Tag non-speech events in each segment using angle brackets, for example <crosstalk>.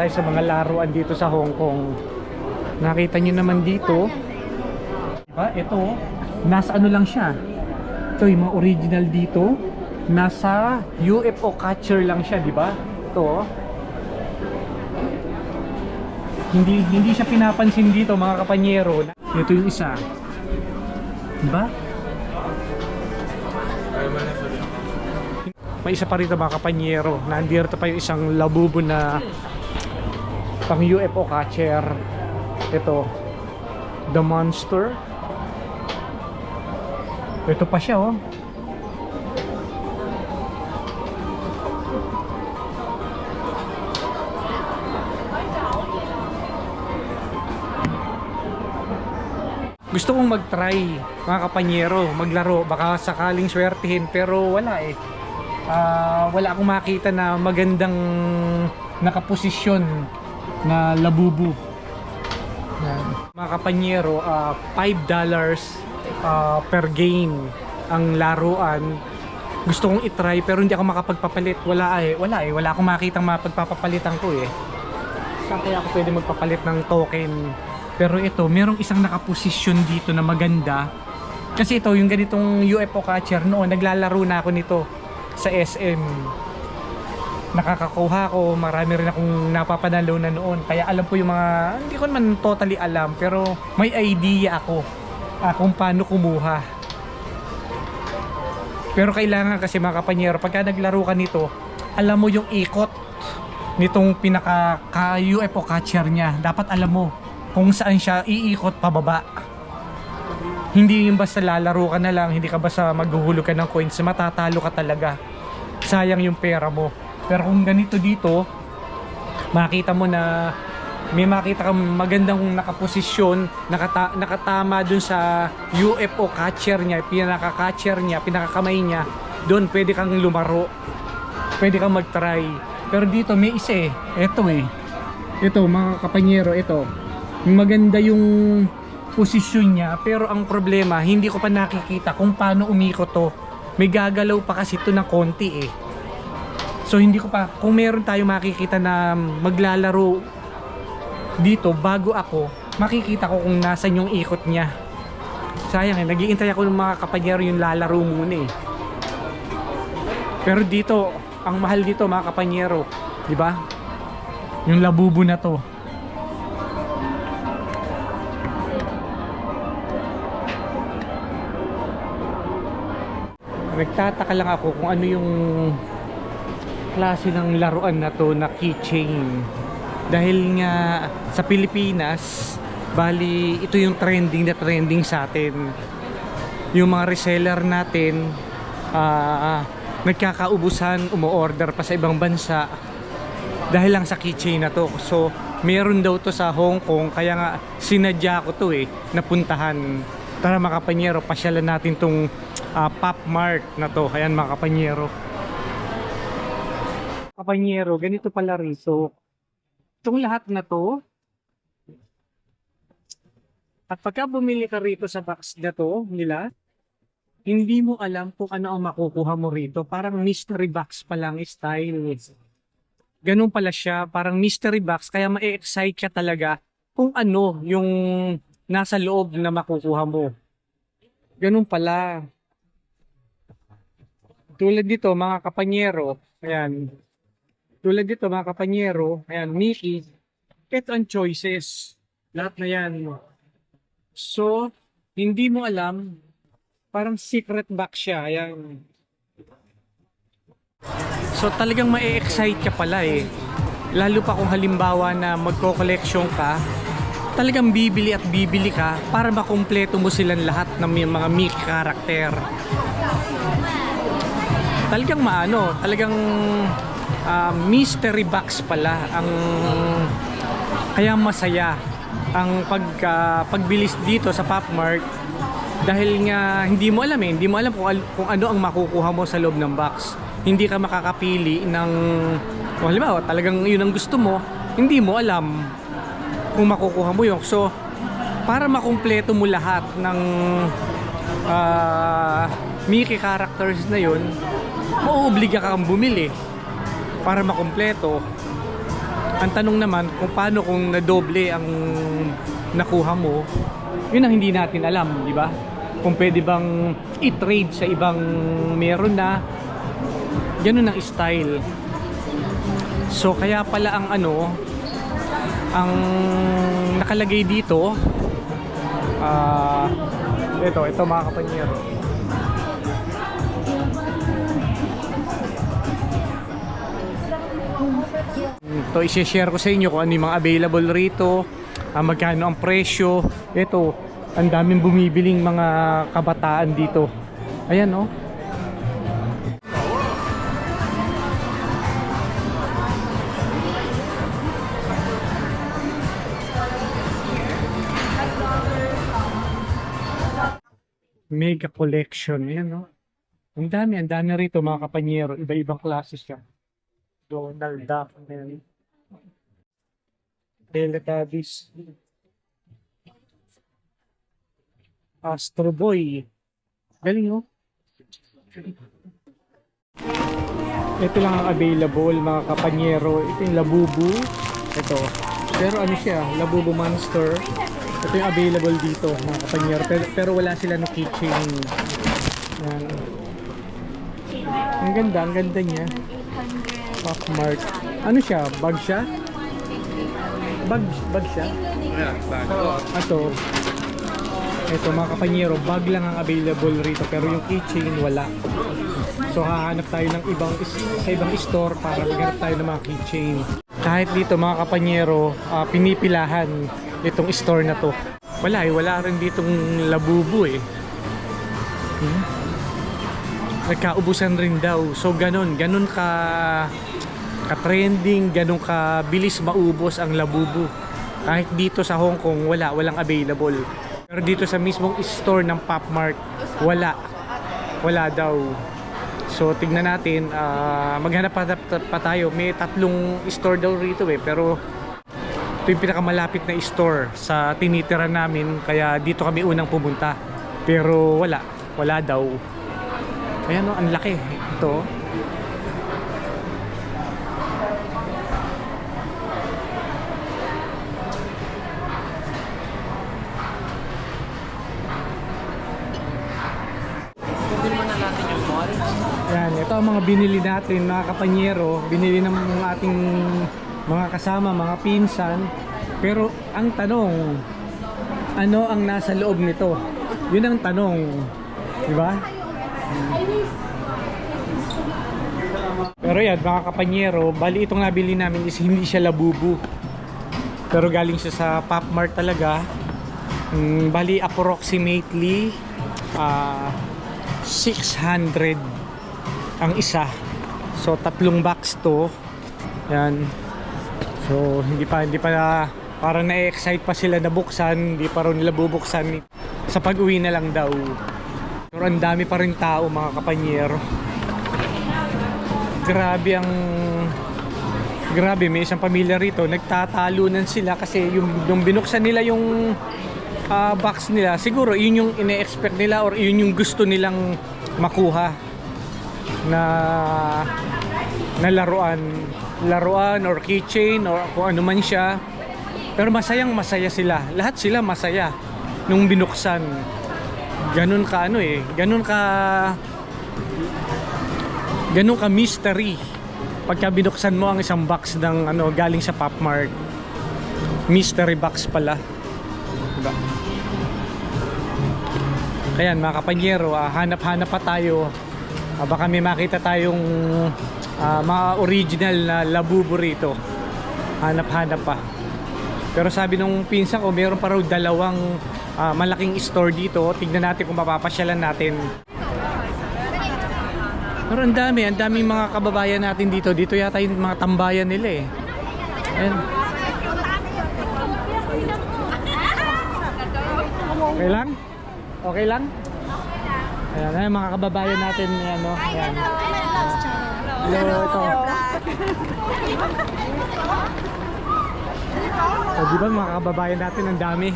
tayo sa mga laruan dito sa Hong Kong. Nakita nyo naman dito. Diba? Ito, nasa ano lang siya. Ito yung mga original dito. Nasa UFO catcher lang siya, di ba? Ito. oh. Hindi hindi siya pinapansin dito mga kapanyero. Ito yung isa. Di ba? May isa pa rito mga kapanyero. Nandito pa yung isang labubo na pang UFO catcher. Ito. The Monster. Ito pa siya oh. Gusto kong mag-try mga kapanyero, maglaro, baka sakaling swertihin pero wala eh. Ah, wala akong makita na magandang nakaposisyon na labubu. Yan. Mga kapanyero, ah, $5 ah, per game ang laruan. Gusto kong itry pero hindi ako makapagpapalit. Wala eh, wala eh. Wala akong makitang mapagpapalitan ko eh. Saan kaya ako pwede magpapalit ng token? Pero ito, merong isang nakaposisyon dito na maganda. Kasi ito, yung ganitong UFO catcher noon, naglalaro na ako nito sa SM. Nakakakuha ko, marami rin akong napapanalo na noon. Kaya alam ko yung mga, hindi ko naman totally alam, pero may idea ako ah, kung paano kumuha. Pero kailangan kasi mga kapanyero, pagka naglaro ka nito, alam mo yung ikot nitong pinaka ka UFO catcher niya. Dapat alam mo kung saan siya iikot pababa. Hindi yung basta lalaro ka na lang, hindi ka basta maghuhulog ka ng coins, matatalo ka talaga. Sayang yung pera mo. Pero kung ganito dito, makita mo na may makita kang magandang nakaposisyon, nakata nakatama dun sa UFO catcher niya, pinaka-catcher niya, pinakakamay niya, doon pwede kang lumaro. Pwede kang mag-try. Pero dito may isa eh. Ito eh. Ito mga kapanyero, ito. Maganda yung posisyon niya, pero ang problema, hindi ko pa nakikita kung paano umikot to. May gagalaw pa kasi ito ng konti eh. So hindi ko pa, kung meron tayo makikita na maglalaro dito bago ako, makikita ko kung nasan yung ikot niya. Sayang eh, nagiintay ako ng mga kapanyero yung lalaro muna eh. Pero dito, ang mahal dito mga kapanyero, di ba? Yung labubo na to. Nagtataka lang ako kung ano yung klase ng laruan na to na keychain. Dahil nga sa Pilipinas, bali ito yung trending na trending sa atin. Yung mga reseller natin, ah nagkakaubusan, umu-order pa sa ibang bansa dahil lang sa keychain na to. So, meron daw to sa Hong Kong kaya nga sinadya ko to eh, napuntahan. Tara mga kapanyero, pasyalan natin tong ah, Pop Mart na to. Ayan mga kapanyero. Kapanyero, ganito pala rito. Itong lahat na to, at pagka bumili ka rito sa box na to nila, hindi mo alam kung ano ang makukuha mo rito. Parang mystery box pa lang style. Ganun pala siya, parang mystery box, kaya ma-excite ka talaga kung ano yung nasa loob na makukuha mo. Ganun pala. Tulad dito, mga kapanyero, ayan. Tulad dito, mga kapanyero, ayan, Mickey, ito ang choices. Lahat na yan. So, hindi mo alam, parang secret box siya, ayan. So talagang ma-excite ka pala eh. Lalo pa kung halimbawa na magko-collection ka, talagang bibili at bibili ka para makumpleto mo silang lahat ng mga Mickey character. Talagang maano, talagang ah, mystery box pala ang kaya masaya ang pag ah, pagbilis dito sa Pop Mart dahil nga hindi mo alam eh, hindi mo alam kung, kung ano ang makukuha mo sa loob ng box. hindi ka makakapili ng o halimbawa talagang yun ang gusto mo hindi mo alam kung makukuha mo yun so para makumpleto mo lahat ng ah, Mickey characters na yun mauobliga kang bumili para makumpleto ang tanong naman kung paano kung nadoble ang nakuha mo yun ang hindi natin alam di ba? Kung pwede bang i-trade sa ibang meron na ganun ang style. So kaya pala ang ano ang nakalagay dito ah ito ito mga kapanyero ito i-share ko sa inyo kung ano yung mga available rito ah, magkano ang presyo. Ito ang daming bumibiling mga kabataan dito. Ayan oh. Mega collection. Ayan no ang dami ang dami rito mga kapanyero. Iba-ibang klase siya. Donald Duck ayan. Teletubbies Astro Boy. Galing oh. Ito lang ang available mga kapanyero. Ito yung Labubu. Ito. Pero ano siya? Labubu Monster. Ito yung available dito mga kapanyero. Pero, pero wala sila no keychain. Yan. ang ganda ang ganda niya. Pop Mart. Ano siya? Bag siya bag bag siya? Ito ito mga kapanyero bag lang ang available rito pero yung keychain wala. So hahanap tayo ng ibang sa ibang store para maghanap tayo ng mga keychain. Kahit dito mga kapanyero ah, pinipilahan itong store na to. Wala eh wala rin ditong labubu eh. Hmm? nagkaubusan rin daw. So ganun ganun ka ka-trending ganun ka bilis maubos ang labubu. Kahit dito sa Hong Kong wala walang available. Pero dito sa mismong store ng Pop Mart wala. Wala daw. So tignan natin ah, maghanap pa, pa tayo. May tatlong store daw rito eh pero ito yung pinakamalapit na store sa tinitira namin kaya dito kami unang pumunta. Pero wala wala daw. Ayan o ang laki. Ito Yan, ito mga binili natin mga kapanyero, binili ng ating mga kasama, mga pinsan. Pero ang tanong, ano ang nasa loob nito? Yun ang tanong, di ba? Pero yan, mga kapanyero, bali itong nabili namin is hindi siya labubu. Pero galing siya sa Pop Mart talaga. Mm, bali approximately ah 600 ang isa. So tatlong box to. Yan. So hindi pa hindi pa parang na-excite pa sila na buksan, hindi pa rin nila bubuksan sa pag-uwi na lang daw. Pero ang dami pa rin tao mga kapanyero. Grabe ang Grabe, may isang pamilya rito, nagtatalunan sila kasi yung, yung binuksan nila yung ah, box nila, siguro yun yung ine-expect nila or yun yung gusto nilang makuha na na laruan laruan or keychain or kung ano man siya. Pero masayang masaya sila. Lahat sila masaya nung binuksan. Ganun ka ano eh ganun ka ganun ka mystery pagka binuksan mo ang isang box ng ano galing sa Pop Mart mystery box pala. Diba? Kaya mga kapanyero, ah, hanap-hanap pa tayo. Ah, baka may makita tayong ah, mga original na labubu rito. Hanap-hanap pa. Pero sabi nung pinsa ko, meron pa raw dalawang ah, malaking store dito. Tignan natin kung mapapasyalan natin. Pero ang dami, ang daming mga kababayan natin dito. Dito yata yung mga tambayan nila eh. Ayan. Okay lang? Okay lang? Ayan, ayan mga kababayan natin, ayan, no? Ayan. Hello, ito. O, di ba mga kababayan natin, ang dami.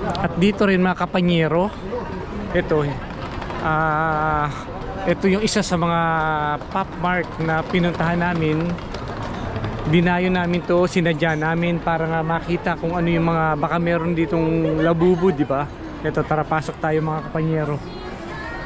At dito rin mga kapanyero, ito, ah, ito yung isa sa mga pop mark na pinuntahan namin. Dinayo namin to, sinadya namin para nga makita kung ano yung mga, baka meron ditong labubu, di ba? Ito, tara pasok tayo mga kapanyero.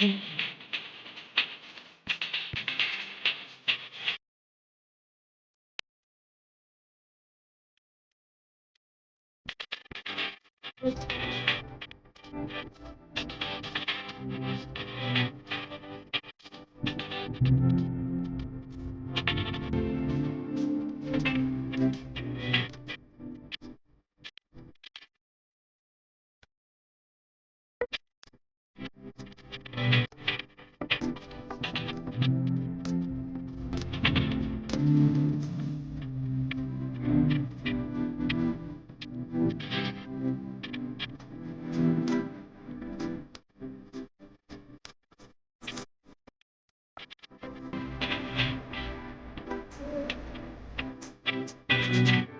Mm-hmm. Mga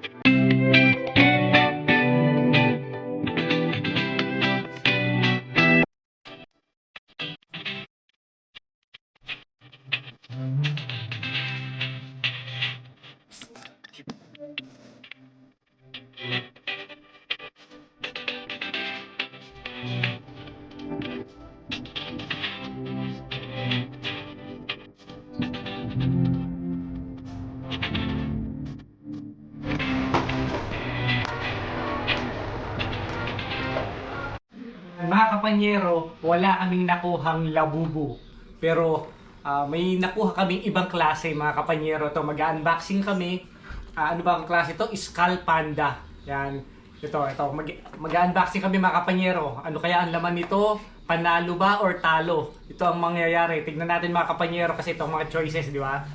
kapanyero, wala kaming nakuhang labubu. Pero ah, may nakuha kaming ibang klase mga kapanyero. To mag-unboxing kami. Ah, ano ba ang klase to? Skull Panda. Yan. Ito, ito. Mag- mag-unboxing kami mga kapanyero. Ano kaya ang laman nito? Panalo ba or talo? Ito ang mangyayari. Tignan natin mga kapanyero kasi itong mga choices, di ba?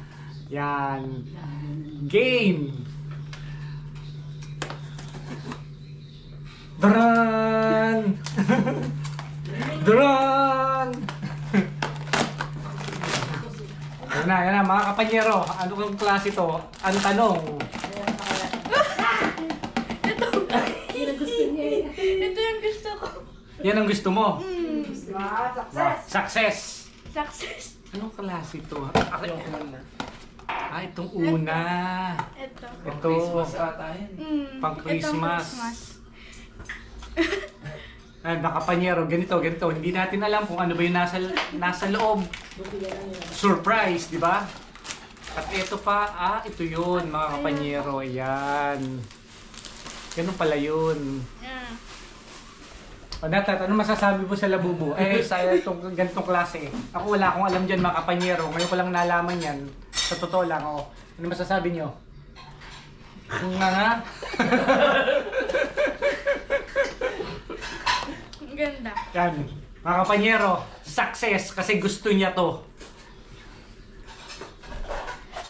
Yan. Game! Daran! <laughs> Daran! yan na, yan na, mga kapanyero. Ano kang klase to? Ang tanong. <laughs> Ito yung gusto ko. Yan ang gusto mo. Mm. Success. Success. Anong klase to? Ah, itong una. Ito. Ito. Christmas ata yan. Mm. Pang itong Christmas. <laughs> Ah, nakapanyero, ganito, ganito. Hindi natin alam kung ano ba yung nasa, nasa loob. Surprise, di ba? At ito pa, ah, ito yun, mga kapanyero. Yan. Ganun pala yun. Yeah. O Natat, ano masasabi mo sa labubo? Eh, <laughs> sa itong ganitong klase. Ako wala akong alam dyan, mga kapanyero. Ngayon ko lang nalaman yan. Sa totoo lang, oh. Ano masasabi nyo? <laughs> Nga nga. <laughs> Ang ganda. Yan. Mga kapanyero, success kasi gusto niya to.